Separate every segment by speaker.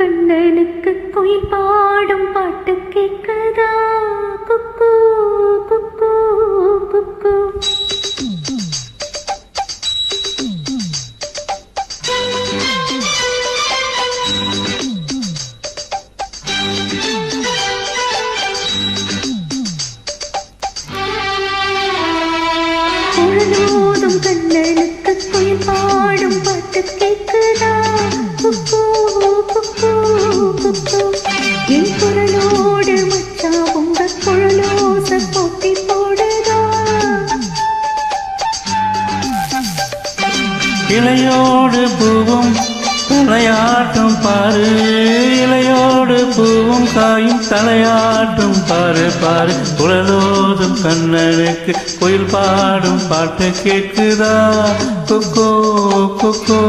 Speaker 1: கண்ணனுக்கு குயில் பாடும் பாட்டு கேட்குதா குக்கு குக்கு குக்கு. கண்ணனுக்கு என் குரலோடு மச்சா உங்க குழலோச போட்டி போடுதா?
Speaker 2: இலையோடு பூவும் தலையாட்டும் பாரு இலையோடு பூவும் காயும் தலையாட்டும் பாரு பாரு. குழலோதும் கண்ணனுக்கு கோயில் பாடும் பாட்டு கேட்குதா? குக்கோ குக்கோ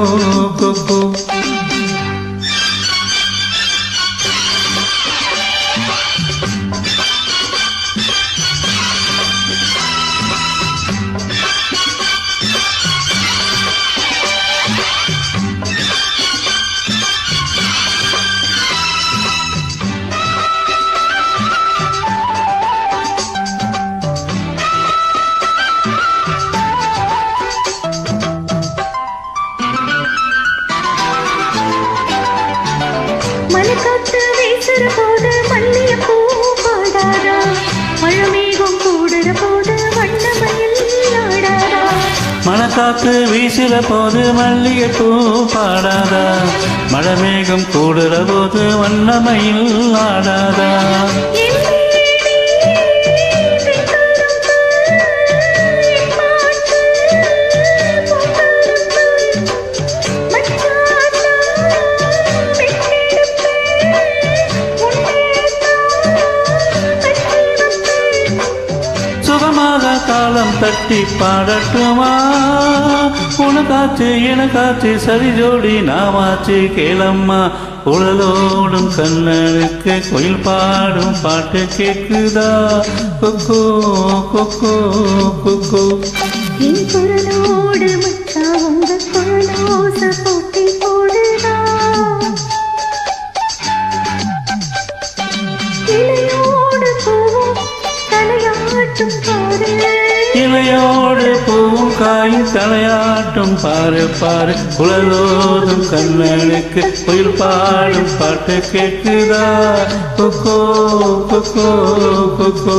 Speaker 2: குக்கோ.
Speaker 1: வீசுற போது மல்லிய பூ பாடாதா மழமேகம் கூடுற போது வண்ணமயில் ஆடாதா
Speaker 2: மணக்காத்து வீசுற போது மல்லிகை பூ பாடாதா? மழை மேகம் கூடுற போது வண்ணமயில் ஆடாதா சுகமாக காலம் தட்டி பாடட்டுமா? உனக்காச்சு எனக்காச்சு சரி ஜோடி நாமாச்சு கேளம்மா. உழலோடும் கண்ணனுக்கு கோயில் பாடும் பாட்டு கேக்குதா? கொக்கோ கொக்கோ கொக்கோ.
Speaker 1: என் மச்சா உங்க போட்டி போடுதா? பூவும் தலையாட்டும்
Speaker 2: இவையோடு பூவும் காயும் தலையாட்டும் பாரு பாரு. குழலோதும் கண்ணனுக்கு கோயில் பாடும் பாட்டு கேட்குதா? கொக்கோ கொக்கோ கொக்கோ.